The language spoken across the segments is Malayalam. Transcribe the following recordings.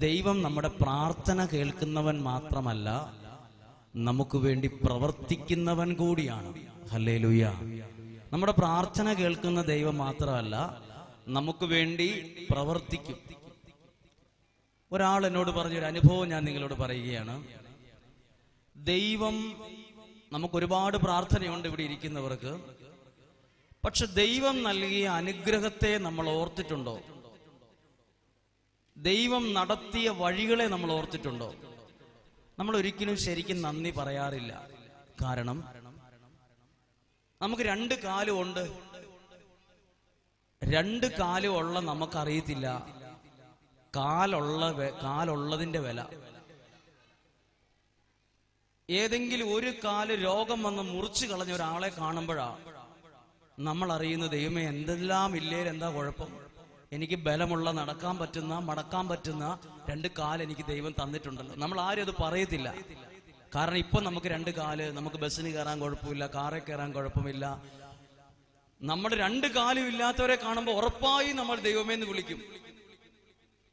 ദൈവം നമ്മുടെ പ്രാർത്ഥന കേൾക്കുന്നവൻ മാത്രമല്ല നമുക്ക് വേണ്ടി പ്രവർത്തിക്കുന്നവൻ കൂടിയാണ്. ഹല്ലേലൂയ. നമ്മുടെ പ്രാർത്ഥന കേൾക്കുന്ന ദൈവം മാത്രമല്ല നമുക്ക് വേണ്ടി പ്രവർത്തിക്കും. ഒരാൾ എന്നോട് പറഞ്ഞൊരു അനുഭവം ഞാൻ നിങ്ങളോട് പറയുകയാണ്. ദൈവം നമുക്ക് ഒരുപാട് പ്രാർത്ഥനയുണ്ട് ഇവിടെ ഇരിക്കുന്നവർക്ക്. പക്ഷെ ദൈവം നൽകിയ അനുഗ്രഹത്തെ നമ്മൾ ഓർത്തിട്ടുണ്ടോ? ദൈവം നടത്തിയ വഴികളെ നമ്മൾ ഓർത്തിട്ടുണ്ടോ? നമ്മൾ ഒരിക്കലും ശരിക്കും നന്ദി പറയാറില്ല. കാരണം നമുക്ക് രണ്ട് കാലും ഉണ്ട്. രണ്ട് കാലും ഉള്ള നമുക്കറിയത്തില്ല. കാലുള്ള കാലുള്ളതിന്റെ വില. ഏതെങ്കിലും ഒരു കാൽ രോഗം വന്ന് മുറിച്ചു കളഞ്ഞ ഒരാളെ കാണുമ്പോഴാ നമ്മൾ അറിയുന്ന ദൈവമേ എന്തെല്ലാം ഇല്ലേ എന്താ കുഴപ്പം? എനിക്ക് ബലമുള്ള നടക്കാൻ പറ്റുന്ന മടക്കാൻ പറ്റുന്ന രണ്ട് കാൽ എനിക്ക് ദൈവം തന്നിട്ടുണ്ടല്ലോ. നമ്മൾ ആരും അത് പറയത്തില്ല. കാരണം ഇപ്പൊ നമുക്ക് രണ്ട് കാൽ നമുക്ക് ബസ്സിന് കയറാൻ കുഴപ്പമില്ല കാറിൽ കയറാൻ കുഴപ്പമില്ല. നമ്മുടെ രണ്ട് കാലും ഇല്ലാത്തവരെ കാണുമ്പോൾ ഉറപ്പായി നമ്മൾ ദൈവമേ എന്ന് വിളിക്കും.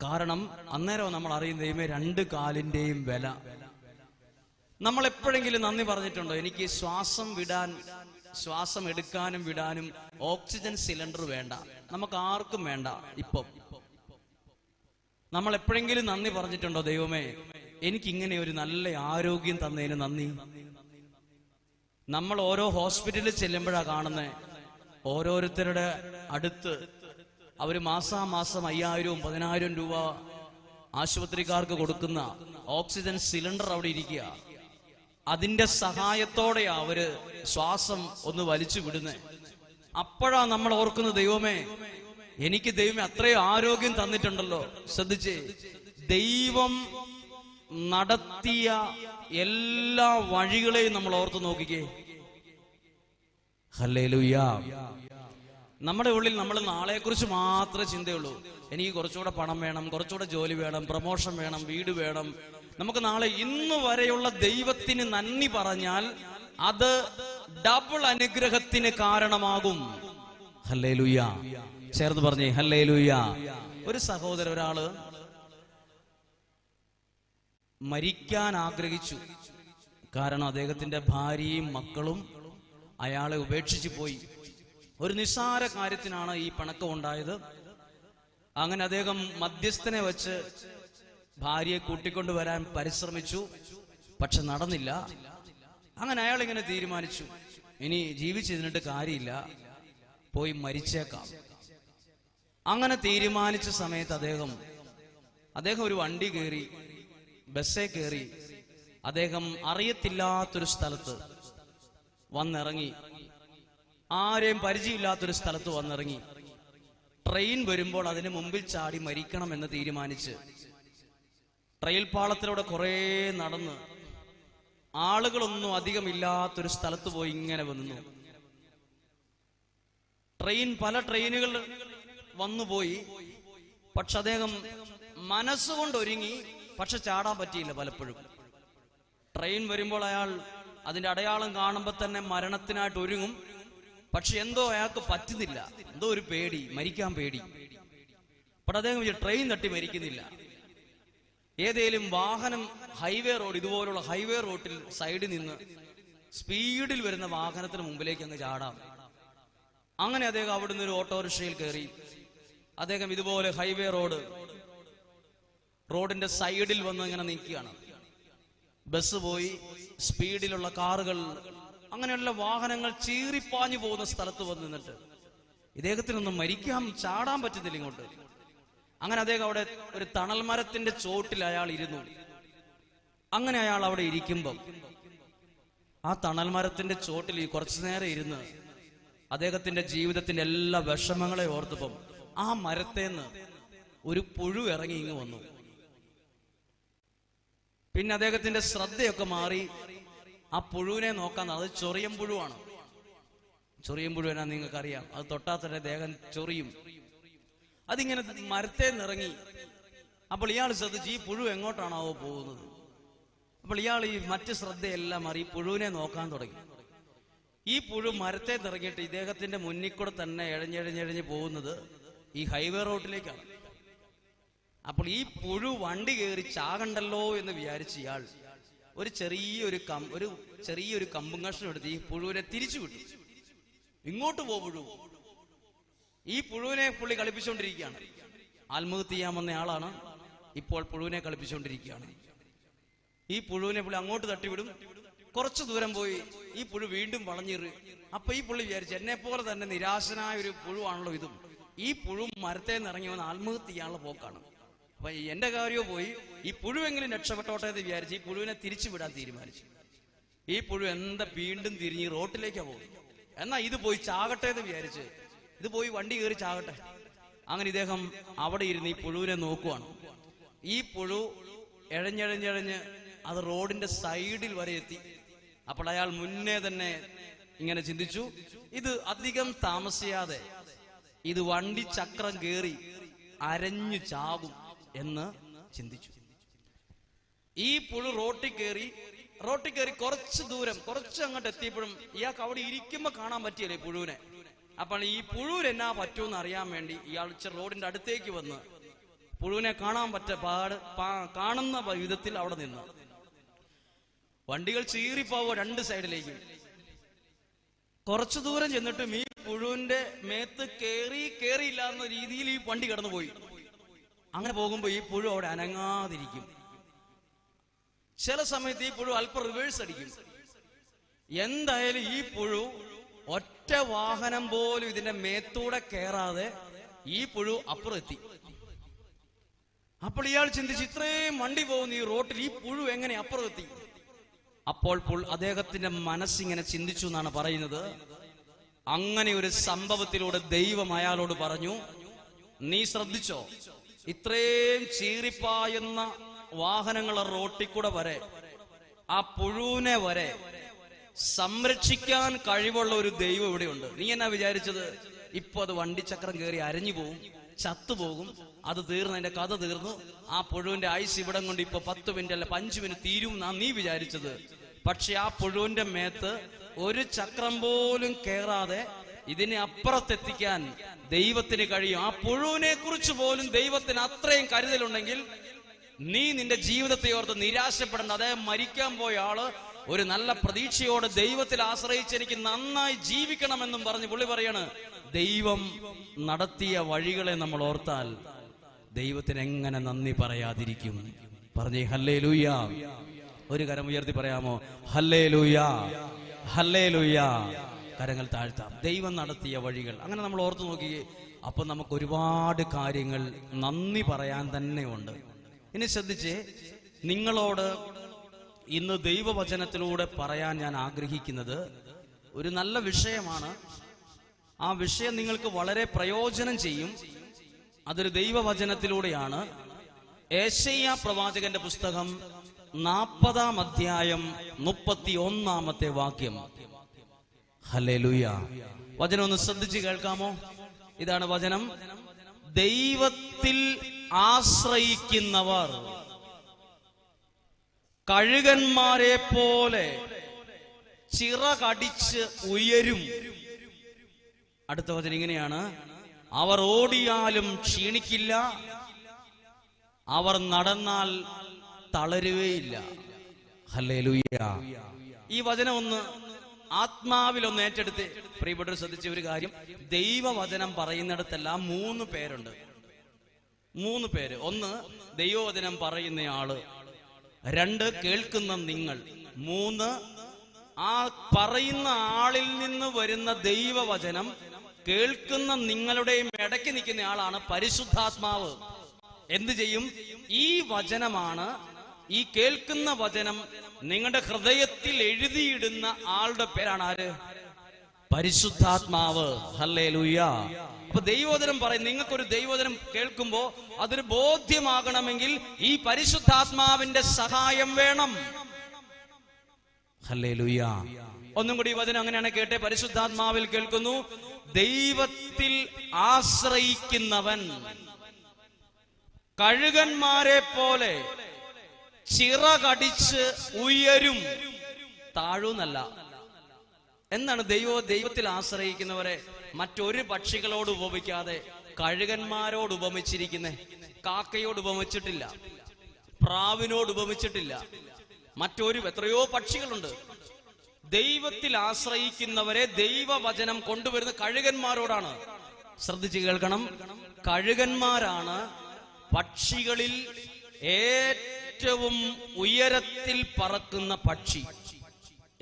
കാരണം അന്നേരം നമ്മൾ അറിയുന്ന ദൈവമേ രണ്ട് കാലിന്റെയും വില. നമ്മൾ എപ്പോഴെങ്കിലും നന്ദി പറഞ്ഞിട്ടുണ്ടോ? എനിക്ക് ശ്വാസം വിടാൻ ശ്വാസം എടുക്കാനും വിടാനും ഓക്സിജൻ സിലിണ്ടർ വേണ്ട. നമുക്ക് ആർക്കും വേണ്ട ഇപ്പം. നമ്മൾ എപ്പോഴെങ്കിലും നന്ദി പറഞ്ഞിട്ടുണ്ടോ? ദൈവമേ എനിക്ക് ഇങ്ങനെ ഒരു നല്ല ആരോഗ്യം തന്നതിന് നന്ദി. നമ്മൾ ഓരോ ഹോസ്പിറ്റലിൽ ചെല്ലുമ്പോഴാ കാണുന്നത് ഓരോരുത്തരുടെ അടുത്ത് അവർ മാസാമാസം അയ്യായിരവും പതിനായിരം രൂപ ആശുപത്രിക്കാർക്ക് കൊടുക്കുന്ന ഓക്സിജൻ സിലിണ്ടർ അവിടെ ഇരിക്കുക. അതിന്റെ സഹായത്തോടെ അവർ ശ്വാസം ഒന്ന് വലിച്ചു വിടുന്നത് അപ്പോഴാ നമ്മൾ ഓർക്കുന്ന ദൈവമേ എനിക്ക് ദൈവമേ അത്രയും ആരോഗ്യം തന്നിട്ടുണ്ടല്ലോ. ശ്രദ്ധിച്ച് ദൈവം നടത്തിയ എല്ലാ വഴികളെയും നമ്മൾ ഓർത്തു നോക്കിക്കേ. ഹല്ലേലൂയ. നമ്മുടെ ഉള്ളിൽ നമ്മൾ നാളെക്കുറിച്ച് മാത്രമേ ചിന്തയുള്ളൂ. എനിക്ക് കുറച്ചുകൂടെ പണം വേണം കുറച്ചുകൂടെ ജോലി വേണം പ്രമോഷൻ വേണം വീട് വേണം നമുക്ക് നാളെ ഇന്ന് വരെയുള്ള ദൈവത്തിന് നന്ദി പറഞ്ഞാൽ അത് ഡബിൾ അനുഗ്രഹത്തിന് കാരണമാകും. ഹല്ലേ ലുയ്യ ചേർന്ന് പറഞ്ഞേ ഹല്ലേ ലുയ്യ ഒരു സഹോദരൻ ഒരാൾ മരിക്കാൻ ആഗ്രഹിച്ചു. കാരണം അദ്ദേഹത്തിന്റെ ഭാര്യയും മക്കളും അയാളെ ഉപേക്ഷിച്ചു പോയി. ഒരു നിസ്സാര കാര്യത്തിനാണ് ഈ പണക്കം ഉണ്ടായത് അങ്ങനെ അദ്ദേഹം മധ്യസ്ഥനെ വെച്ച് ഭാര്യയെ കൂട്ടിക്കൊണ്ടുവരാൻ പരിശ്രമിച്ചു. പക്ഷെ നടന്നില്ല. അങ്ങനെ അയാൾ ഇങ്ങനെ തീരുമാനിച്ചു. ഇനി ജീവിച്ചിരുന്നിട്ട് കാര്യമില്ല. പോയി മരിച്ചേക്കാം. അങ്ങനെ തീരുമാനിച്ച സമയത്ത് അദ്ദേഹം അദ്ദേഹം ഒരു വണ്ടി കയറി ബസ്സേ കയറി അദ്ദേഹം അറിയത്തില്ലാത്തൊരു സ്ഥലത്ത് വന്നിറങ്ങി. ആരെയും പരിചയമില്ലാത്തൊരു സ്ഥലത്ത് വന്നിറങ്ങി. ട്രെയിൻ വരുമ്പോൾ അതിന് മുമ്പിൽ ചാടി മരിക്കണം എന്ന് തീരുമാനിച്ച് ട്രെയിൽ പാളത്തിലൂടെ കുറേ നടന്ന് ആളുകളൊന്നും അധികമില്ലാത്തൊരു സ്ഥലത്ത് പോയി ഇങ്ങനെ വന്നു. ട്രെയിൻ പല ട്രെയിനുകൾ വന്നുപോയി പക്ഷെ അദ്ദേഹം മനസ്സുകൊണ്ട് ഒരുങ്ങി പക്ഷെ ചാടാൻ പറ്റിയില്ല പലപ്പോഴും. ട്രെയിൻ വരുമ്പോൾ അയാൾ അതിന്റെ അടയാളം കാണുമ്പോൾ തന്നെ മരണത്തിനായിട്ട് ഒരുങ്ങും. പക്ഷെ എന്തോ അയാൾക്ക് പറ്റുന്നില്ല. എന്തോ ഒരു പേടി മരിക്കാൻ പേടി. പക്ഷെ അദ്ദേഹം ട്രെയിൻ തട്ടി മരിക്കുന്നില്ല. ഏതേലും വാഹനം ഹൈവേ റോഡ് ഇതുപോലുള്ള ഹൈവേ റോഡിൽ സൈഡിൽ നിന്ന് സ്പീഡിൽ വരുന്ന വാഹനത്തിന് മുമ്പിലേക്ക് അങ്ങ് ചാടാം. അങ്ങനെ അദ്ദേഹം അവിടുന്ന് ഒരു ഓട്ടോറിക്ഷയിൽ കയറി. അദ്ദേഹം ഇതുപോലെ ഹൈവേ റോഡ് റോഡിന്റെ സൈഡിൽ വന്ന് ഇങ്ങനെ നിൽക്കുകയാണ്. ബസ് പോയി സ്പീഡിലുള്ള കാറുകൾ അങ്ങനെയുള്ള വാഹനങ്ങൾ ചീറിപ്പാഞ്ഞു പോകുന്ന സ്ഥലത്ത് വന്ന് നിന്നിട്ട് ഇദ്ദേഹത്തിനൊന്നും മരിക്കാൻ ചാടാൻ പറ്റുന്നില്ല ഇങ്ങോട്ട്. അങ്ങനെ അദ്ദേഹം അവിടെ ഒരു തണൽമരത്തിന്റെ ചോട്ടിൽ അയാൾ ഇരുന്നു. അങ്ങനെ അയാൾ അവിടെ ഇരിക്കുമ്പം ആ തണൽമരത്തിന്റെ ചോട്ടിൽ ഈ കുറച്ചു നേരം ഇരുന്ന് അദ്ദേഹത്തിന്റെ ജീവിതത്തിന്റെ എല്ലാ വിഷമങ്ങളെ ഓർത്തപ്പം ആ മരത്തേന്ന് ഒരു പുഴു ഇറങ്ങി ഇങ്ങ് വന്നു. പിന്നെ അദ്ദേഹത്തിന്റെ ശ്രദ്ധയൊക്കെ മാറി ആ പുഴുവിനെ നോക്കാൻ അത് ചൊറിയം പുഴുവാണ്. ചൊറിയം പുഴുവിനാ നിങ്ങൾക്കറിയാം. അത് തൊട്ടാൽ തന്നെ ദേഹം ചൊറിയും. അതിങ്ങനെ മരത്തെ നിറങ്ങി. അപ്പോൾ ഇയാൾ ശ്രദ്ധിച്ച് ഈ പുഴു എങ്ങോട്ടാണാവോ പോകുന്നത്? അപ്പോൾ ഇയാൾ ഈ മറ്റ് ശ്രദ്ധയെല്ലാം മാറി പുഴുവിനെ നോക്കാൻ തുടങ്ങി. ഈ പുഴു മരത്തെ നിറങ്ങിയിട്ട് ഇദ്ദേഹത്തിന്റെ മുന്നിൽ കൂടെ തന്നെ എഴഞ്ഞെഴഞ്ഞെഴഞ്ഞ് പോകുന്നത് ഈ ഹൈവേ റോഡിലേക്കാണ് അപ്പോൾ ഈ പുഴു വണ്ടി കയറി ചാകണ്ടല്ലോ എന്ന് വിചാരിച്ച ഇയാൾ ഒരു ചെറിയൊരു കം ഒരു ചെറിയൊരു കമ്പും കഷ്ണം എടുത്ത് ഈ പുഴുവിനെ തിരിച്ചു വിട്ടു. ഇങ്ങോട്ട് പോ പുഴു. ഈ പുഴുവിനെ പുള്ളി കളിപ്പിച്ചുകൊണ്ടിരിക്കുകയാണ്. ആത്മഹത്യ ചെയ്യാൻ വന്ന ആളാണ്. ഇപ്പോൾ പുഴുവിനെ കളിപ്പിച്ചുകൊണ്ടിരിക്കുകയാണ്. ഈ പുഴുവിനെ പുള്ളി അങ്ങോട്ട് തട്ടിവിടും. കുറച്ചു ദൂരം പോയി ഈ പുഴു വീണ്ടും വളഞ്ഞിറ്. അപ്പൊ ഈ പുള്ളി വിചാരിച്ചു എന്നെ പോലെ തന്നെ നിരാശനായ ഒരു പുഴുവാണല്ലോ ഇതും. ഈ പുഴു മരത്തെ നിറങ്ങി വന്ന് ആത്മഹത്യ ചെയ്യാനുള്ള പോക്കാണ്. അപ്പൊ എന്റെ കാര്യവും പോയി. ഈ പുഴുവെങ്കിലും രക്ഷപ്പെട്ടോട്ടെ എന്ന് വിചാരിച്ച് ഈ പുഴുവിനെ തിരിച്ചു വിടാൻ തീരുമാനിച്ചു. ഈ പുഴു എന്താ വീണ്ടും തിരിഞ്ഞ് റോട്ടിലേക്കാ പോകും എന്നാ ഇത് പോയി ചാകട്ടെ എന്ന് വിചാരിച്ച് ഇത് പോയി വണ്ടി കയറി ചാകട്ടെ. അങ്ങനെ ഇദ്ദേഹം അവിടെ ഇരുന്ന് ഈ പുഴുവിനെ നോക്കുവാണ്. ഈ പുഴു എഴഞ്ഞെഴഞ്ഞെഴഞ്ഞ് അത് റോഡിന്റെ സൈഡിൽ വരെ എത്തി. അപ്പോൾ അയാൾ മുന്നേ തന്നെ ഇങ്ങനെ ചിന്തിച്ചു ഇത് അധികം താമസിയാതെ ഇത് വണ്ടി ചക്രം കയറി അരഞ്ഞു ചാകും എന്ന് ചിന്തിച്ചു. ഈ പുഴു റോട്ടിൽ കയറി റോട്ടിൽ കയറി കുറച്ച് ദൂരം കുറച്ച് അങ്ങോട്ട് എത്തിയപ്പോഴും ഇയാൾക്ക് അവിടെ ഇരിക്കുമ്പോ കാണാൻ പറ്റിയല്ലേ പുഴുവിനെ? അപ്പോൾ ഈ പുഴുവിൽ എന്നാ പറ്റുമെന്ന് അറിയാൻ വേണ്ടി ഇയാൾ റോഡിന്റെ അടുത്തേക്ക് വന്ന് പുഴുവിനെ കാണാൻ പറ്റ പാട് കാണുന്ന വിധത്തിൽ അവിടെ നിന്ന്. വണ്ടികൾ ചീറിപ്പോവോ രണ്ട് സൈഡിലേക്ക്. കുറച്ചു ദൂരം ചെന്നിട്ടും ഈ പുഴുവിന്റെ മേത്ത് കേറി കേറിയില്ലാന്ന രീതിയിൽ ഈ വണ്ടി കടന്നുപോയി. അങ്ങനെ പോകുമ്പോ ഈ പുഴു അവിടെ അനങ്ങാതിരിക്കും. ചില സമയത്ത് ഈ പുഴു അല്പം റിവേഴ്സ് അടിക്കും. എന്തായാലും ഈ പുഴു ഒറ്റ വാഹനം പോലും ഇതിന്റെ മേത്തൂടെ കയറാതെ ഈ പുഴു അപ്പുറത്തി അപ്പോൾ ഇയാൾ ചിന്തിച്ച് ഇത്രയും വണ്ടി പോകുന്ന ഈ റോട്ടിൽ ഈ പുഴു എങ്ങനെ അപ്പുറത്തി അപ്പോൾ പുൾ അദ്ദേഹത്തിന്റെ മനസ്സിങ്ങനെ ചിന്തിച്ചു എന്നാണ് പറയുന്നത്. അങ്ങനെ ഒരു സംഭവത്തിലൂടെ ദൈവം അയാളോട് പറഞ്ഞു നീ ശ്രദ്ധിച്ചോ ഇത്രയും ചീറിപ്പായുന്ന വാഹനങ്ങളെ റോട്ടിൽ കൂടെ വരെ ആ പുഴുവിനെ വരെ സംരക്ഷിക്കാൻ കഴിവുള്ള ഒരു ദൈവം ഇവിടെയുണ്ട്. നീ എന്നാ വിചാരിച്ചത്? ഇപ്പൊ അത് വണ്ടിച്ചക്രം കയറി അരഞ്ഞു പോകും ചത്തുപോകും അത് തീർന്ന് അതിന്റെ കഥ തീർന്നു ആ പുഴുവിന്റെ ആയുസ് ഇവിടം കൊണ്ട് ഇപ്പൊ പത്ത് മിനിറ്റ് അല്ല അഞ്ചു മിനിറ്റ് തീരും എന്നാ നീ വിചാരിച്ചത്? പക്ഷെ ആ പുഴുവിന്റെ മേത്ത് ഒരു ചക്രം പോലും കേറാതെ ഇതിനെ അപ്പുറത്തെത്തിക്കാൻ ദൈവത്തിന് കഴിയും. ആ പുഴുവിനെ കുറിച്ച് പോലും ദൈവത്തിന് അത്രയും കരുതലുണ്ടെങ്കിൽ നീ നിന്റെ ജീവിതത്തെ ഓർത്ത് നിരാശപ്പെടേണ്ട. അതായത് മരിക്കാൻ പോയ ആൾ ഒരു നല്ല പ്രതീക്ഷയോട് ദൈവത്തിൽ ആശ്രയിച്ച് എനിക്ക് നന്നായി ജീവിക്കണമെന്നും പറഞ്ഞ് പുള്ളി പറയാണ് ദൈവം നടത്തിയ വഴികളെ നമ്മൾ ഓർത്താൽ ദൈവത്തിന് എങ്ങനെ നന്ദി പറയാതിരിക്കും? പറഞ്ഞേ ഹല്ലേ ലൂയ ഒരു കരം ഉയർത്തി പറയാമോ ഹല്ലേ ലൂയ ഹല്ലേ ലൂയ കരങ്ങൾ താഴ്ത്താം. ദൈവം നടത്തിയ വഴികൾ. അങ്ങനെ നമ്മൾ ഓർത്തു നോക്കിയേ അപ്പൊ നമുക്ക് ഒരുപാട് കാര്യങ്ങൾ നന്ദി പറയാൻ തന്നെ ഉണ്ട്. ഇനി ശ്രദ്ധിച്ച് നിങ്ങളോട് ഇന്ന് ദൈവവചനത്തിലൂടെ പറയാൻ ഞാൻ ആഗ്രഹിക്കുന്നത് ഒരു നല്ല വിഷയമാണ്. ആ വിഷയം നിങ്ങൾക്ക് വളരെ പ്രയോജനം ചെയ്യും. അതൊരു ദൈവവചനത്തിലൂടെയാണ്. ഏശയ്യ പ്രവാചകന്റെ പുസ്തകം നാൽപ്പതാം അധ്യായം മുപ്പത്തി ഒന്നാമത്തെ വാക്യം. ഹല്ലേലൂയ. വചനം ഒന്ന് ശ്രദ്ധിച്ച് കേൾക്കാമോ? ഇതാണ് വചനം. ദൈവത്തിൽ ആശ്രയിക്കുന്നവർ കഴുകന്മാരെ പോലെ ചിറകടിച്ച് ഉയരും. അടുത്ത വചനം ഇങ്ങനെയാണ്. അവർ ഓടിയാലും ക്ഷീണിക്കില്ല. അവർ നടന്നാൽ തളരുകയില്ല. ഈ വചനം ഒന്ന് ആത്മാവിൽ ഒന്ന് ഏറ്റെടുത്ത്. പ്രിയപ്പെട്ടവർ ശ്രദ്ധിച്ച ഒരു കാര്യം. ദൈവവചനം പറയുന്നിടത്തെല്ലാം മൂന്ന് പേരുണ്ട്. മൂന്ന് പേര്. ഒന്ന് ദൈവവചനം പറയുന്നയാൾ. രണ്ട് കേൾക്കുന്ന നിങ്ങൾ. മൂന്ന് ആ പറയുന്ന ആളിൽ നിന്ന് വരുന്ന ദൈവവചനം കേൾക്കുന്ന നിങ്ങളുടെയും ഇടയ്ക്ക് നിൽക്കുന്ന ആളാണ് പരിശുദ്ധാത്മാവ്. എന്ത് ചെയ്യും? ഈ വചനമാണ് ഈ കേൾക്കുന്ന വചനം നിങ്ങളുടെ ഹൃദയത്തിൽ എഴുതിയിടുന്ന ആളുടെ പേരാണ് ആര്? പരിശുദ്ധാത്മാവ്. ഹല്ലേ അപ്പൊ ദൈവോദനം പറയും നിങ്ങൾക്കൊരു ദൈവോദനം കേൾക്കുമ്പോ അതൊരു ബോധ്യമാകണമെങ്കിൽ ഈ പരിശുദ്ധാത്മാവിന്റെ സഹായം വേണം. ഹല്ലേ ഒന്നും കൂടി വചനം അങ്ങനെയാണ് കേട്ടെ പരിശുദ്ധാത്മാവിൽ കേൾക്കുന്നു ദൈവത്തിൽ ആശ്രയിക്കുന്നവൻ കഴുകന്മാരെ പോലെ ചിറകടിച്ച് ഉയരും താഴൂന്നല്ല. എന്താണ് ദൈവോ ദൈവത്തിൽ ആശ്രയിക്കുന്നവരെ മറ്റൊരു പക്ഷികളോട് ഉപമിക്കാതെ കഴുകന്മാരോട് ഉപമിച്ചിരിക്കുന്നേ. കാക്കയോട് ഉപമിച്ചിട്ടില്ല. പ്രാവിനോട് ഉപമിച്ചിട്ടില്ല. മറ്റൊരു എത്രയോ പക്ഷികളുണ്ട്. ദൈവത്തിൽ ആശ്രയിക്കുന്നവരെ ദൈവവചനം കൊണ്ടുവരുന്ന കഴുകന്മാരോടാണ്. ശ്രദ്ധിച്ച് കേൾക്കണം. കഴുകന്മാരാണ് പക്ഷികളിൽ ഏറ്റവും ഉയരത്തിൽ പറക്കുന്ന പക്ഷി.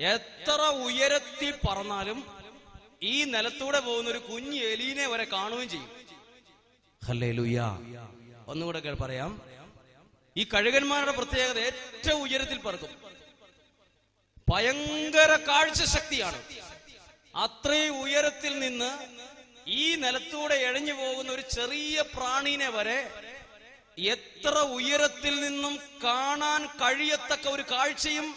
എത്ര ഉയരത്തിൽ പറന്നാലും ഈ നിലത്തൂടെ പോകുന്ന ഒരു കുഞ്ഞു എലീനെ വരെ കാണുകയും ചെയ്യും. ഒന്നുകൂടെ പറയാം. ഈ കഴുകന്മാരുടെ പ്രത്യേകത ഏറ്റവും ഉയരത്തിൽ പറക്കും. ഭയങ്കര കാഴ്ച ശക്തിയാണ്. അത്രയും ഉയരത്തിൽ നിന്ന് ഈ നിലത്തൂടെ എഴഞ്ഞു പോകുന്ന ഒരു ചെറിയ പ്രാണീനെ വരെ എത്ര ഉയരത്തിൽ നിന്നും കാണാൻ കഴിയത്തക്ക ഒരു കാഴ്ചയും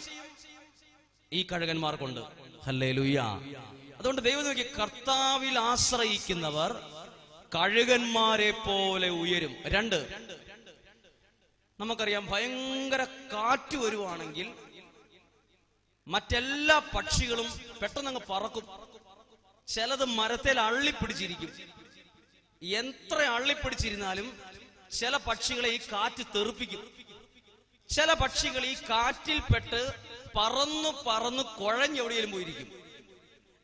ഈ കഴുകന്മാർക്കുണ്ട്. ഹല്ലേ അതുകൊണ്ട് ദൈവം നോക്കി കർത്താവിൽ ആശ്രയിക്കുന്നവർ കഴുകന്മാരെ പോലെ ഉയരും. രണ്ട്. നമുക്കറിയാം ഭയങ്കര കാറ്റ് വരുവാണെങ്കിൽ മറ്റെല്ലാ പക്ഷികളും പെട്ടെന്ന് അങ്ങ് പറക്കും. ചിലത് മരത്തിൽ അള്ളിപ്പിടിച്ചിരിക്കും. എത്ര അള്ളിപ്പിടിച്ചിരുന്നാലും ചില പക്ഷികളെ ഈ കാറ്റ് തെറിപ്പിക്കും. ചില പക്ഷികൾ ഈ കാറ്റിൽപ്പെട്ട് പറന്നു പറന്ന് കുഴഞ്ഞെവിടെയെങ്കിലും പോയിരിക്കും.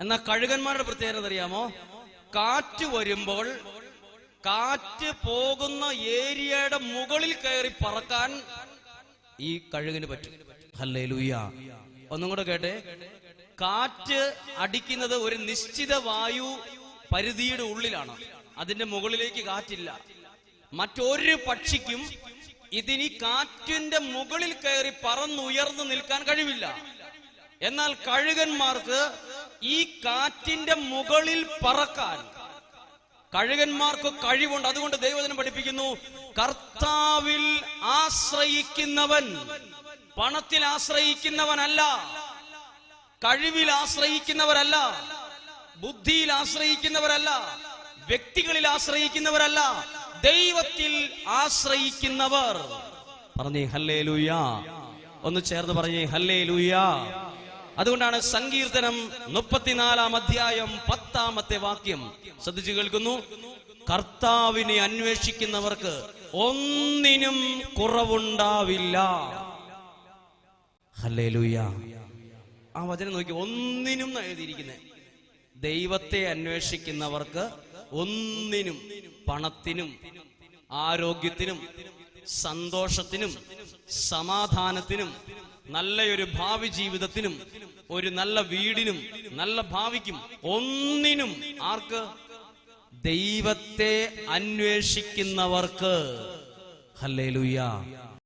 എന്നാ കഴുകന്മാരുടെ പ്രത്യേകത അറിയാമോ? കാറ്റ് വരുമ്പോൾ കാറ്റ് പോകുന്ന ഏരിയയുടെ മുകളിൽ കയറി പറക്കാൻ ഈ കഴുകിന് പറ്റും. ഹല്ലേ ഒന്നും കൂടെ കേട്ടെ? കാറ്റ് അടിക്കുന്നത് ഒരു നിശ്ചിത വായു പരിധിയുടെ ഉള്ളിലാണ്. അതിന്റെ മുകളിലേക്ക് കാറ്റില്ല. മറ്റൊരു പക്ഷിക്കും ഇതിനി കാറ്റിന്റെ മുകളിൽ കയറി പറന്നുയർന്നു നിൽക്കാൻ കഴിവില്ല. എന്നാൽ കഴുകന്മാർക്ക് ഈ കാറ്റിന്റെ മുകളിൽ പറക്കാൻ കഴുകന്മാർക്ക് കഴിവുണ്ട്. അതുകൊണ്ട് ദൈവജനം പഠിപ്പിക്കുന്നു കർത്താവിൽ ആശ്രയിക്കുന്നവൻ പണത്തിൽ ആശ്രയിക്കുന്നവനല്ല കഴിവിൽ ആശ്രയിക്കുന്നവരല്ല ബുദ്ധിയിൽ ആശ്രയിക്കുന്നവരല്ല വ്യക്തികളിൽ ആശ്രയിക്കുന്നവരല്ല ദൈവത്തിൽ ആശ്രയിക്കുന്നവർ. പറഞ്ഞേ ഹല്ലേ ഒന്ന് ചേർന്ന് പറഞ്ഞേ ഹല്ലേ അതുകൊണ്ടാണ് സങ്കീർത്തനം മുപ്പത്തിനാലാം അധ്യായം പത്താമത്തെ വാക്യം. ശ്രദ്ധിച്ചു കേൾക്കുന്നു. കർത്താവിനെ അന്വേഷിക്കുന്നവർക്ക് ഒന്നിനും കുറവുണ്ടാവില്ല. ഹല്ലേ ഹല്ലേലൂയ. ആ വചനം നോക്കി. ഒന്നിനും എഴുതിയിരിക്കുന്നത് ദൈവത്തെ അന്വേഷിക്കുന്നവർക്ക് ഒന്നിനും പണത്തിനും ആരോഗ്യത്തിനും സന്തോഷത്തിനും സമാധാനത്തിനും നല്ലൊരു ഭാവി ജീവിതത്തിനും ഒരു നല്ല വീടിനും നല്ല ഭാവിക്കും ഒന്നിനും ആർക്ക്? ദൈവത്തെ അന്വേഷിക്കുന്നവർക്ക്. ഹല്ലേലൂയ.